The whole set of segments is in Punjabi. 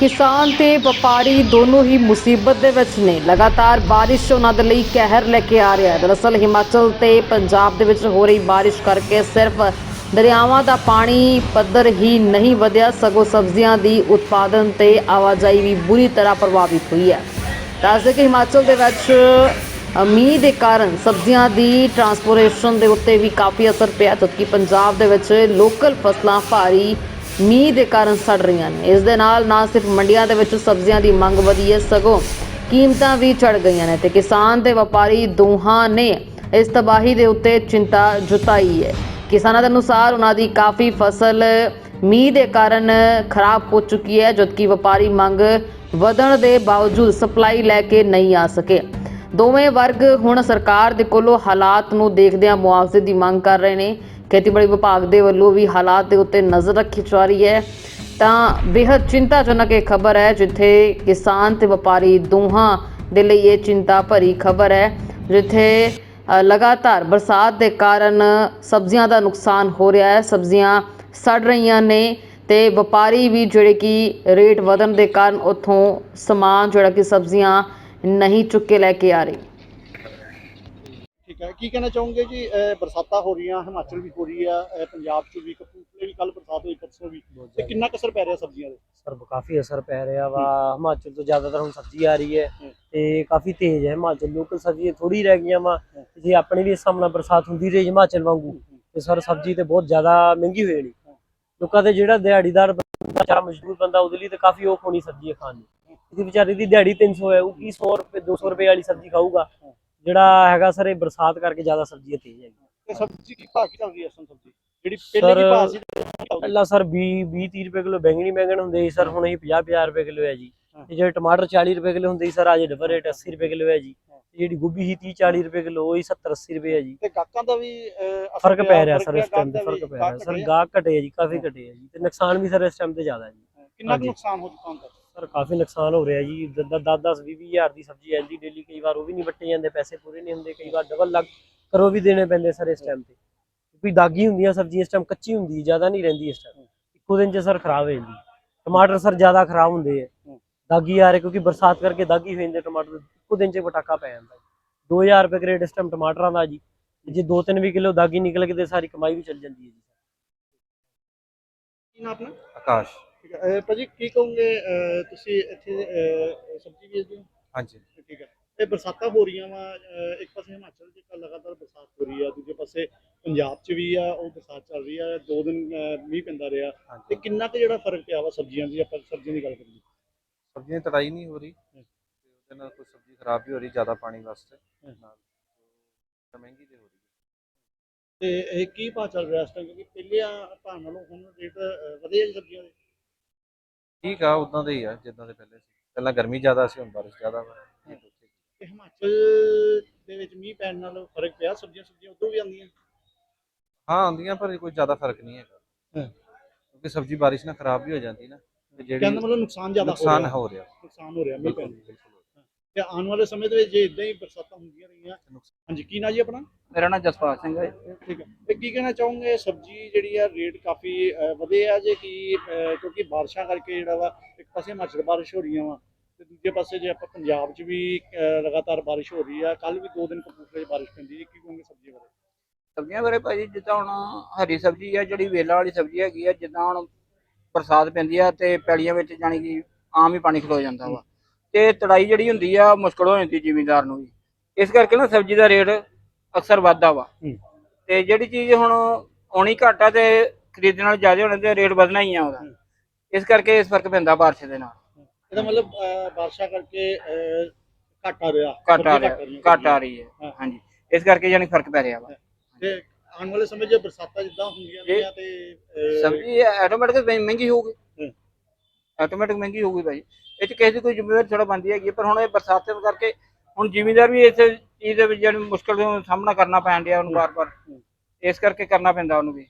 ਕਿਸਾਨ ਤੇ ਵਪਾਰੀ ਦੋਨੋਂ ਹੀ ਮੁਸੀਬਤ ਦੇ ਵਿੱਚ ਨੇ। ਲਗਾਤਾਰ ਬਾਰਿਸ਼ ਉਹਨਾਂ ਦੇ ਲਈ ਕਹਿਰ ਲੈ ਕੇ ਆ ਰਿਹਾ ਹੈ। ਦਰਅਸਲ ਹਿਮਾਚਲ ਤੇ ਪੰਜਾਬ ਦੇ ਵਿੱਚ ਹੋ ਰਹੀ ਬਾਰਿਸ਼ ਕਰਕੇ ਸਿਰਫ ਦਰਿਆਵਾਂ ਦਾ ਪਾਣੀ ਪੱਧਰ ਹੀ ਨਹੀਂ ਵਧਿਆ। ਸਗੋਂ ਸਬਜ਼ੀਆਂ ਦੀ ਉਤਪਾਦਨ ਤੇ ਆਵਾਜਾਈ ਵੀ ਬੁਰੀ ਤਰ੍ਹਾਂ ਪ੍ਰਭਾਵਿਤ ਹੋਈ ਹੈ। ਦੱਸਦੇ ਕਿ ਹਿਮਾਚਲ ਦੇ ਵਿੱਚ ਮੀਂਹ ਦੇ ਕਾਰਨ ਸਬਜ਼ੀਆਂ ਦੀ ਟਰਾਂਸਪੋਰਟੇਸ਼ਨ ਦੇ ਉੱਤੇ ਵੀ ਕਾਫੀ ਅਸਰ ਪਿਆ, ਜਦਕਿ ਪੰਜਾਬ ਦੇ ਵਿੱਚ ਲੋਕਲ ਫਸਲਾਂ ਭਾਰੀ ਮੀਂਹ ਦੇ ਕਾਰਨ ਸੜ ਰਹੀਆਂ ਨੇ। ਇਸ ਦੇ ਨਾਲ ਨਾ ਸਿਰਫ ਮੰਡੀਆਂ ਦੇ ਵਿੱਚ ਸਬਜ਼ੀਆਂ ਦੀ ਮੰਗ ਵਧੀ ਹੈ, ਸਗੋਂ ਕੀਮਤਾਂ ਵੀ ਚੜ ਗਈਆਂ ਨੇ ਤੇ ਕਿਸਾਨ ਤੇ ਵਪਾਰੀ ਦੋਹਾਂ ਨੇ ਇਸ ਤਬਾਹੀ ਦੇ ਉੱਤੇ ਚਿੰਤਾ ਜੁਤਾਈ ਹੈ। ਕਿਸਾਨਾਂ ਦੇ ਅਨੁਸਾਰ ਉਹਨਾਂ ਦੀ ਕਾਫੀ ਫਸਲ ਮੀਂਹ ਦੇ ਕਾਰਨ ਖਰਾਬ ਹੋ ਚੁੱਕੀ ਹੈ, ਜਦਕਿ ਵਪਾਰੀ ਮੰਗ ਵਧਣ ਦੇ ਬਾਵਜੂਦ ਸਪਲਾਈ ਲੈ ਕੇ ਨਹੀਂ ਆ ਸਕੇ। ਦੋਵੇਂ ਵਰਗ ਹੁਣ ਸਰਕਾਰ ਦੇ ਕੋਲੋਂ ਹਾਲਾਤ ਨੂੰ ਦੇਖਦਿਆਂ ਮੁਆਵਜ਼ੇ ਦੀ ਮੰਗ ਕਰ ਰਹੇ ਨੇ। ਖੇਤੀਬਾੜੀ ਵਿਭਾਗ ਦੇ ਵੱਲੋਂ ਵੀ ਹਾਲਾਤ ਦੇ ਉੱਤੇ ਨਜ਼ਰ ਰੱਖੀ ਜਾ ਰਹੀ ਹੈ। ਤਾਂ ਬੇहद ਚਿੰਤਾਜਨਕ ਇਹ ਖਬਰ ਹੈ, ਜਿੱਥੇ ਕਿਸਾਨ ਤੇ ਵਪਾਰੀ ਦੋਹਾਂ ਦੇ ਲਈ ਇਹ ਚਿੰਤਾ ਭਰੀ ਖਬਰ ਹੈ, ਜਿੱਥੇ ਲਗਾਤਾਰ ਬਰਸਾਤ ਦੇ ਕਾਰਨ ਸਬਜ਼ੀਆਂ ਦਾ ਨੁਕਸਾਨ ਹੋ ਰਿਹਾ ਹੈ। ਸਬਜ਼ੀਆਂ ਸੜ ਰਹੀਆਂ ਨੇ ਤੇ ਵਪਾਰੀ ਵੀ ਜਿਹੜੇ ਕਿ ਰੇਟ ਵਧਣ ਦੇ ਕਾਰਨ ਉਥੋਂ ਸਮਾਨ ਜਿਹੜਾ ਕਿ ਸਬਜ਼ੀਆਂ ਨਹੀਂ ਚੁੱਕ ਕੇ ਲੈ ਕੇ ਆ ਰਹੇ। ਠੀਕ ਹੈ ਕੀ ਕਹਿਣਾ ਚਾਹੋਗੇ ਜੀ? ਅਹ ਬਰਸਾਤਾਂ ਹੋ ਰਹੀਆਂ ਹਿਮਾਚਲ ਵੀ ਹੋ ਰਹੀ ਆ ਅਹ ਪੰਜਾਬ ਚ ਵੀ ਕਪੂਰਥਲੇ ਵੀ ਕੱਲ ਬਰਸਾਤ ਹੋਈ ਪਰਸੋਂ ਵੀ। ਤੇ ਕਿੰਨਾ ਕੁ ਅਸਰ ਪੈ ਰਿਹਾ ਸਬਜ਼ੀਆਂ ਦੇ ਸਰ ਕਾਫੀ ਅਸਰ ਪੈ ਰਿਹਾ ਵਾ। ਹਿਮਾਚਲ ਤੋਂ ਜ਼ਿਆਦਾਤਰ ਹੁਣ ਸਬਜ਼ੀ ਆ ਰਹੀ ਹੈ। ਤੇ ਕਾਫੀ ਤੇਜ਼ ਹੈ ਹਿਮਾਚਲ। ਲੋਕਲ ਸਬਜ਼ੀਆਂ ਥੋੜੀ ਰਹਿ ਗਈਆਂ ਵਾ। ਜੇ ਆਪਣੇ ਵੀ ਇਸ ਸਾਹਮਣਾ ਬਰਸਾਤ ਹੁੰਦੀ ਰਹੀ ਹਿਮਾਚਲ ਵਾਂਗੂ ਤੇ ਸਰ ਸਬਜ਼ੀ ਤੇ ਬਹੁਤ ਜ਼ਿਆਦਾ ਮਹਿੰਗੀ ਹੋ। ਜਾਣੀ ਲੋਕਾਂ ਦੇ ਜਿਹੜਾ ਦਿਹਾੜੀਦਾਰ ਬੰਦਾ ਚਾਰਾ ਮਜ਼ਦੂਰ ਬੰਦਾ ਉਹਦੇ ਲਈ ਤੇ ਕਾਫੀ ਔਖ ਹੋਣੀ ਸਬਜ਼ੀ ਖਾਣ ਦੀ ਇਹਦੀ ਵਿਚਾਰੇ ਦੀ ਦਿਹਾੜੀ 300 ਹੈ ਉਹ ਕੀ 100 ਰੁਪਏ 200 ਰੁਪਏ ਵਾਲੀ ਸਬਜ਼ੀ ਖਾਊਗਾ ਜਿਹੜਾ ਹੈਗਾ ਸਰ ਇਹ ਬਰਸਾਤ ਕਰਕੇ ਜ਼ਿਆਦਾ ਸਬਜ਼ੀਆਂ ਤੇਜ਼ ਹੈਗੀ ਤੇ ਸਬਜ਼ੀ ਕੀ ਭਾਅ ਕੀ ਚੱਲ ਰਹੀ ਹੈ ਇਸ ਸਬਜ਼ੀ? ਜਿਹੜੀ ਪਹਿਲੇ ਕੀ ਭਾਅ ਸੀ? ਪਹਿਲਾਂ ਸਰ 20 20 30 ਰੁਪਏ ਕਿਲੋ ਬੈਂਗਣੀ ਬੈਂਗਣ ਹੁੰਦੇ ਸੀ ਸਰ ਹੁਣ ਇਹ 50 50 ਰੁਪਏ ਕਿਲੋ ਹੈ ਜੀ। ਤੇ ਜਿਹੜੇ ਟਮਾਟਰ 40 ਰੁਪਏ ਕਿਲੋ ਹੁੰਦੇ ਸੀ ਸਰ ਅੱਜ ਡਬਲ ਰੇਟ 80 ਰੁਪਏ ਕਿਲੋ ਹੈ ਜੀ। ਜਿਹੜੀ ਗੋਭੀ ਸੀ 30 40 ਰੁਪਏ ਕਿਲੋ ਉਹ ਹੀ 70 80 ਰੁਪਏ ਹੈ ਜੀ। ਤੇ ਗਾਹਕਾਂ ਦਾ ਵੀ ਫ਼ਰਕ ਪੈ ਰਿਹਾ ਸਰ ਇਸ ਟਾਈਮ ਤੇ ਫ਼ਰਕ ਪੈ ਰਿਹਾ ਸਰ ਗਾਹਕ ਘਟੇ ਜੀ ਕਾਫੀ। ਘਟੇ ਹੈ ਜੀ। ਤੇ ਨੁਕਸਾਨ ਵੀ ਸਰ ਇਸ ਟਾਈਮ ਤੇ ਜ਼ਿਆਦਾ ਹੈ ਜੀ। ਕਿੰਨਾ। ਨੁਕਸਾਨ ਹੋ ਚੁੱਕਾ ਹੁੰਦਾ? ਸਰ ਕਾਫੀ ਨੁਕਸਾਨ ਹੋ ਰਿਹਾ ਜੀ। 10 10 20 ਹਜ਼ਾਰ ਦੀ ਸਬਜ਼ੀ ਆਂਦੀ ਡੇਲੀ ਕਈ ਵਾਰ ਉਹ ਵੀ ਨਹੀਂ ਵੱਟੇ ਜਾਂਦੇ ਪੈਸੇ ਪੂਰੇ ਨਹੀਂ ਹੁੰਦੇ ਕਈ ਵਾਰ ਡਬਲ ਲੱਗ ਕਰੋ ਵੀ ਦੇਣੇ ਪੈਂਦੇ ਸਰ ਇਸ ਟਾਈਮ ਤੇ। ਕਿਉਂਕਿ ਦਾਗੀ ਹੁੰਦੀਆਂ ਸਬਜ਼ੀ ਇਸ ਟਾਈਮ ਕੱਚੀ ਹੁੰਦੀ ਜ਼ਿਆਦਾ ਨਹੀਂ ਰਹਿੰਦੀ ਇਸ ਟਾਈਮ ਇੱਕੋ ਦਿਨ ਚ ਸਰ ਖਰਾਬ ਹੋ ਜਾਂਦੀ। ਟਮਾਟਰ ਸਰ ਜ਼ਿਆਦਾ ਖਰਾਬ ਹੁੰਦੇ ਹੈ ਹੂੰ। ਦਾਗੀ ਆ ਰਹੇ ਕਿਉਂਕਿ ਬਰਸਾਤ ਕਰਕੇ ਦਾਗੀ ਹੋ ਜਾਂਦੇ ਟਮਾਟਰ ਇੱਕੋ ਦਿਨ ਚ ਪਟਾਕਾ ਪੈ ਜਾਂਦਾ। 2000 ਰੁਪਏ ਕਰੇਟ ਇਸ ਟਾਈਮ ਟਮਾਟਰਾਂ ਦਾ ਜੀ। ਜੇ 2-3 ਵੀ ਕਿਲੋ ਦਾਗੀ ਨਿਕਲ ਕੇ ਤੇ ਸਾਰੀ ਕਮਾਈ ਵੀ ਚੱਲ ਜਾਂਦੀ ਹੈ ਜੀ। ਕੀ ਨਾਮ ਆਪਣਾ? ਆਕਾਸ਼। ਠੀਕ ਹੈ। ਅਹ, ਭਾਜੀ ਕੀ ਕਹੋਗੇ ਅਹ, ਤੁਸੀਂ ਇੱਥੇ ਅਹ, ਸਬਜ਼ੀ ਵੇਚਦੇ ਹੋ? ਹਾਂਜੀ। ਠੀਕ ਹੈ। ਇਹ ਬਰਸਾਤਾਂ ਹੋ ਰਹੀਆਂ ਵਾ ਇੱਕ ਪਾਸੇ ਹਿਮਾਚਲ 'ਚ ਲਗਾਤਾਰ ਬਰਸਾਤ ਹੋ ਰਹੀ ਆ ਦੂਜੇ ਪਾਸੇ ਪੰਜਾਬ 'ਚ ਵੀ ਆ ਉਹ ਬਰਸਾਤ ਚੱਲ ਰਹੀ ਆ ਦੋ ਦਿਨ ਅਹ, ਮੀਂਹ ਪੈਂਦਾ ਰਿਹਾ। ਤੇ ਹਾਂਜੀ ਕਿੰਨਾ ਕੁ ਜਿਹੜਾ ਫ਼ਰਕ ਪਿਆ ਵਾ ਸਬਜ਼ੀਆਂ ਦੀ ਆਪਾਂ ਸਬਜ਼ੀਆਂ ਦੀ ਗੱਲ ਕਰੀਏ? ਸਬਜ਼ੀਆਂ ਦੀ ਤੜਾਈ ਨਹੀਂ ਹੋ ਰਹੀ ਤੇ ਉਹਦੇ ਨਾਲ ਕੋਈ ਸਬਜ਼ੀ ਖਰਾਬ ਵੀ ਹੋ ਰਹੀ ਜ਼ਿਆਦਾ ਪਾਣੀ ਵਾਸਤੇ। ਹਮ। ਨਾਲ ਤਾਂ ਮਹਿੰਗੀ ਤੇ ਹੋ ਰਹੀ ਹੈ। ਤੇ ਇਹ ਕੀ ਭਾਅ ਚੱਲ ਰਿਹਾ ਇਸ ਟਾਈਮ ਕਿਉਂਕਿ ਪਹਿਲਿਆਂ ਭਾਅ ਨਾਲੋਂ ਹੁਣ ਰੇਟ ਵਧੇ ਆ ਜੀ ਸਬਜ਼ੀਆਂ ਦੇ ਠੀਕ ਆ ਉਦਾਂ ਦੇ ਹੀ ਆ ਜਿੱਦਾਂ ਦੇ ਪਹਿਲੇ ਸੀ। ਪਹਿਲਾਂ ਗਰਮੀ ਜ਼ਿਆਦਾ ਸੀ ਹੁਣ ਬਾਰਿਸ਼ ਜ਼ਿਆਦਾ ਵਾ। ਤਾਂ ਹਿਮਾਚਲ ਦੇ ਵਿੱਚ ਮੀਂਹ ਪੈਣ ਨਾਲ ਫ਼ਰਕ ਪਿਆ ਸਬਜ਼ੀਆਂ ਸਬਜ਼ੀਆਂ ਉਦੋਂ ਵੀ ਆਉਂਦੀਆਂ? ਹਾਂ ਆਉਂਦੀਆਂ ਪਰ ਕੋਈ ਜ਼ਿਆਦਾ ਫ਼ਰਕ ਨਹੀਂ ਹੈਗਾ। ਹਾਂ। ਕਿਉਂਕਿ ਸਬਜ਼ੀ ਬਾਰਿਸ਼ ਨਾਲ ਖਰਾਬ ਵੀ ਹੋ ਜਾਂਦੀ ਨਾ। ਤੇ ਜਿਹੜੀ ਕਹਿੰਦਾ ਮਤਲਬ ਨੁਕਸਾਨ ਜ਼ਿਆਦਾ ਹੋ ਨੁਕਸਾਨ ਰਿਹਾ। ਹੋ ਰਿਹਾ। ਨੁਕਸਾਨ ਹੋ ਰਿਹਾ ਮੀਂਹ ਪੈਣ ਬਿਲਕੁਲ ਨਾਲ। ਬਿਲਕੁਲ। ਤੇ ਆਉਣ ਵਾਲੇ ਸਮੇਂ ਦੇ ਵਿੱਚ ਜੇ ਇਦਾਂ ਹੀ ਬਰਸਾਤਾਂ ਹੁੰਦੀਆਂ ਰਹੀਆਂ ਹਾਂਜੀ ਕੀ ਨਾ ਜੀ ਆਪਣਾ? ਮੇਰਾ ਨਾਮ ਜਸਪਾਲ ਸਿੰਘ ਹੈ। ਠੀਕ ਹੈ। ਤੇ ਕੀ ਕਹਿਣਾ ਚਾਹੋਗੇ ਸਬਜ਼ੀ ਜਿਹੜੀ ਆ ਰੇਟ ਕਾਫੀ ਵਧੇ ਆ ਜੇ ਕੀ ਕਿਉਂਕਿ ਬਾਰਿਸ਼ਾਂ ਕਰਕੇ ਜਿਹੜਾ ਵਾ ਇੱਕ ਪਾਸੇ ਹਿਮਾਚਲ ਬਾਰਿਸ਼ ਹੋ ਰਹੀਆਂ ਵਾ ਤੇ ਦੂਜੇ ਪਾਸੇ ਜੇ ਆਪਾਂ ਪੰਜਾਬ 'ਚ ਵੀ ਲਗਾਤਾਰ ਬਾਰਿਸ਼ ਹੋ ਰਹੀ ਆ ਕੱਲ ਵੀ ਦੋ ਦਿਨ ਕਪੂਰਥਲੇ 'ਚ ਬਾਰਿਸ਼ ਪੈਂਦੀ ਹੈ ਕੀ ਕਹੋਗੇ ਸਬਜ਼ੀ ਬਾਰੇ? ਸਬਜ਼ੀਆਂ ਬਾਰੇ ਭਾਜੀ ਜਿੱਦਾਂ ਹੁਣ ਹਰੀ ਸਬਜ਼ੀ ਆ ਜਿਹੜੀ ਵੇਲਾਂ ਵਾਲੀ ਸਬਜ਼ੀ ਹੈਗੀ ਆ ਜਿੱਦਾਂ ਹੁਣ ਬਰਸਾਤ ਪੈਂਦੀ ਆ ਤੇ ਪੈਲੀਆਂ ਵਿੱਚ ਜਾਣੀ ਕਿ ਆਮ ਹੀ ਪਾਣੀ ਖਲੋ ਜਾਂਦਾ ਵਾ। ਤੇ ਤੜਾਈ ਜਿਹੜੀ ਹੁੰਦੀ ਆ ਮੁਸ਼ਕਲ ਹੋ ਜਾਂਦੀ ਜ਼ਿਮੀਂਦਾਰ ਨੂੰ ਵੀ। ਇਸ ਕਰਕੇ ਨਾ ਸਬਜ਼ੀ ਦਾ ਰੇਟ ਅਕਸਰ ਵੱਧਦਾ ਵਾ। ਤੇ ਜਿਹੜੀ ਚੀਜ਼ ਹੁਣ ਆਉਣੀ ਘੱਟ ਆ ਤੇ ਖਰੀਦਣ ਨਾਲ ਜ਼ਿਆਦਾ ਹੋਣੇ ਤੇ ਰੇਟ ਵਧਣਾ ਹੀ ਆ ਉਹਦਾ। ਇਸ ਕਰਕੇ ਇਸ ਫ਼ਰਕ ਪੈਂਦਾ ਬਾਰਿਸ਼ ਦੇ ਨਾਲ। ਇਹਦਾ ਮਤਲਬ ਬਾਰਿਸ਼ਾਂ ਕਰਕੇ ਘੱਟ ਆ ਰਿਹਾ। ਘੱਟ ਆ ਰਿਹਾ ਘੱਟ ਆ ਰਹੀ ਹਾਂ। ਹਾਂਜੀ। ਇਸ ਕਰਕੇ ਜਾਨੀ ਫ਼ਰਕ ਪੈ ਰਿਹਾ ਵਾ। ਤੇ ਆਉਣ ਵਾਲੇ ਸਮੇਂ 'ਚ ਬਰਸਾਤਾਂ ਜਿੱਦਾਂ ਹੁੰਦੀਆਂ ਰਹੀਆਂ ਤੇ ਸਬਜ਼ੀ ਆਟੋਮੈਟਿਕ ਮਹਿੰਗੀ ਹੋਊਗੀ। ਆਟੋਮੈਟਿਕ ਮਹਿੰਗੀ ਹੋਊਗੀ ਭਾਈ। ਇਹ ਚ ਕਿਸੇ ਦੀ ਕੋਈ ਜ਼ਿੰਮੇਵਾਰੀ ਥੋੜਾ ਬੰਦੀ ਹੈਗੀ ਹੈ, ਪਰ ਹੁਣ ਇਹ ਬਰਸਾਤਾਂ ਕਰਕੇ ਹੁਣ ਜ਼ਿਮੀਂਦਾਰ ਵੀ ਇਸ ਚੀਜ਼ ਦੇ ਵਿੱਚ ਜਿਹੜੀ ਮੁਸ਼ਕਲ ਦਾ ਸਾਹਮਣਾ ਕਰਨਾ ਪੈਣ ਡਿਆ ਉਹਨੂੰ ਵਾਰ-ਵਾਰ। ਇਸ ਕਰਕੇ ਕਰਨਾ ਪੈਂਦਾ ਉਹਨੂੰ ਵੀ।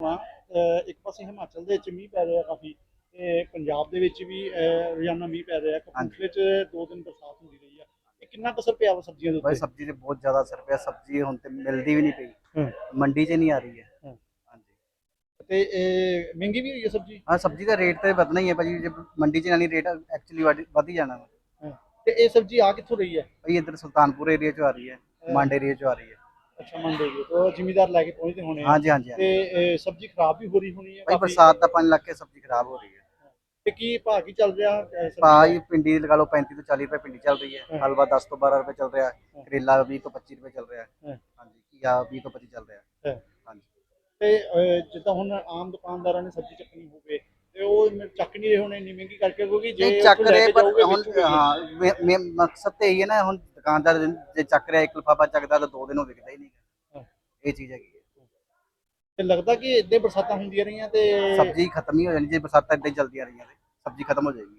ਅਹ, ਇੱਕ ਪਾਸੇ ਹਿਮਾਚਲ ਦੇ ਵਿੱਚ ਮੀਂਹ ਪੈ ਰਿਹਾ ਕਾਫੀ ਤੇ ਪੰਜਾਬ ਦੇ ਵਿੱਚ ਵੀ ਅਹ, ਰੋਜ਼ਾਨਾ ਮੀਂਹ ਪੈ ਰਿਹਾ। ਕਪੂਰਥਲੇ 'ਚ ਦੋ ਦਿਨ ਬਰਸਾਤ ਹੁੰਦੀ ਰਹੀ ਆ। ਇਹ ਕਿੰਨਾ ਕੁ ਅਸਰ ਪਿਆ ਵਾ ਸਬਜ਼ੀਆਂ ਦੇ ਭਾਈ ਉੱਤੇ? ਸਬਜ਼ੀ ਤੇ ਬਹੁਤ ਜ਼ਿਆਦਾ ਅਸਰ ਪਿਆ। ਸਬਜ਼ੀ ਹੁਣ ਤੇ ਮਿਲਦੀ ਵੀ ਨਹੀਂ ਪਈ। ਹੂੰ। ਮੰਡੀ 'ਚ ਨਹੀਂ ਆ ਰਹੀ ਹੈ। ਤੇ ਇਹ ਮਹਿੰਗੀ ਵੀ ਹੋਈ ਹੈ ਸਬਜ਼ੀ ਹਾਂ ਸਬਜ਼ੀ ਦਾ ਰੇਟ ਤੇ ਵਧਣਾ ਹੀ ਹੈ ਭਾਜੀ ਜੇ ਮੰਡੀ 'ਚ ਜਾਣੀ ਰੇਟ ਐਕਚੁਅਲੀ ਵਧ ਹੀ ਜਾਣਾ ਵਾ। ਤੇ ਇਹ ਸਬਜ਼ੀ ਆ ਕਿੱਥੋਂ ਰਹੀ ਹੈ ਭਾਈ ਇੱਧਰ ਸੁਲਤਾਨਪੁਰ ਏਰੀਆ 'ਚ ਆ ਰਹੀ ਹੈ ਮੰਡ ਏਰੀਆ 'ਚ ਆ ਰਹੀ ਹੈ ਅੱਛਾ ਮੰਡੇ ਦੀ ਤੋਂ ਜ਼ਿਮੀਦਾਰ ਲੈ ਕੇ ਪਹੁੰਚਦੇ ਹੋਣੇ ਆ ਹਾਂਜੀ ਹਾਂਜੀ ਹਾਂਜੀ। ਤੇ ਇਹ ਸਬਜ਼ੀ ਖਰਾਬ ਵੀ ਹੋ ਰਹੀ ਹੋਣੀ ਹੈ ਭਾਈ ਕਾਫੀ। ਬਰਸਾਤ ਦਾ ਪਾਣੀ ਲੱਗ ਕੇ ਸਬਜ਼ੀ ਖਰਾਬ ਹੋ ਰਹੀ ਹੈ ਤੇ ਕੀ ਭਾਅ ਕੀ ਚੱਲ ਰਿਹਾ ਅਹ, ਸਬਜ਼ੀ ਦਾ? ਭਾਈ ਪਿੰਡੀ ਲਗਾ ਲਓ 35 ਤੋਂ 40 ਰੁਪਏ ਪਿੰਡੀ ਚੱਲ ਰਹੀ ਹੈ ਹਾਂ। ਹਲਵਾ 10 ਤੋਂ 12 ਰੁਪਏ ਚੱਲ ਰਿਹਾ ਹੈ ਕਰੇਲਾ 20 ਤੋਂ 25 ਰੁਪਏ ਚੱਲ ਰਿਹਾ ਹਾਂ। ਹੈ ਹਾਂਜੀ ਘੀਆ 20 ਤੋਂ 25 ਚੱਲ ਰਿਹਾ ਹੈ ਹਾਂ। ਤੇ ਜਿੱਦਾਂ ਹੁਣ ਆਮ ਦੁਕਾਨਦਾਰਾਂ ਨੇ ਸਬਜ਼ੀ ਚੱਕਣੀ ਹੋਵੇ ਤੇ ਉਹ ਚੱਕ ਨਹੀਂ ਰਹੇ ਹੋਣੇ ਇੰਨੀ ਮਹਿੰਗੀ ਕਰਕੇ ਕਿਉਂਕਿ ਜੇ ਨਹੀਂ ਚੱਕ ਰਹੇ ਪਰ ਹੁਣ। ਹਾਂ ਮਕਸਦ ਤੇ ਇਹੀ ਹੈ ਨਾ ਹੁਣ ਦੁਕਾਨਦਾਰ ਜੇ ਚੱਕ ਰਿਹਾ ਇੱਕ ਲਿਫਾਫਾ ਚੱਕਦਾ ਤਾਂ ਦੋ ਦਿਨ ਉਹ ਵਿਕਦਾ ਹੀ ਨਹੀਂ। ਇਹ ਚੀਜ਼ ਹੈਗੀ ਤੇ ਲੱਗਦਾ ਕਿ ਇੱਦੇ ਬਰਸਾਤਾਂ ਹੁੰਦੀਆਂ ਰਹੀਆਂ ਤੇ ਸਬਜ਼ੀ ਖਤਮ ਹੀ ਹੋ ਜਾਣੀ ਜੇ ਬਰਸਾਤਾਂ ਇਦਾਂ ਹੀ ਚੱਲਦੀਆਂ ਰਹੀਆਂ ਤੇ ਸਬਜ਼ੀ ਖਤਮ ਹੋ ਜਾਏਗੀ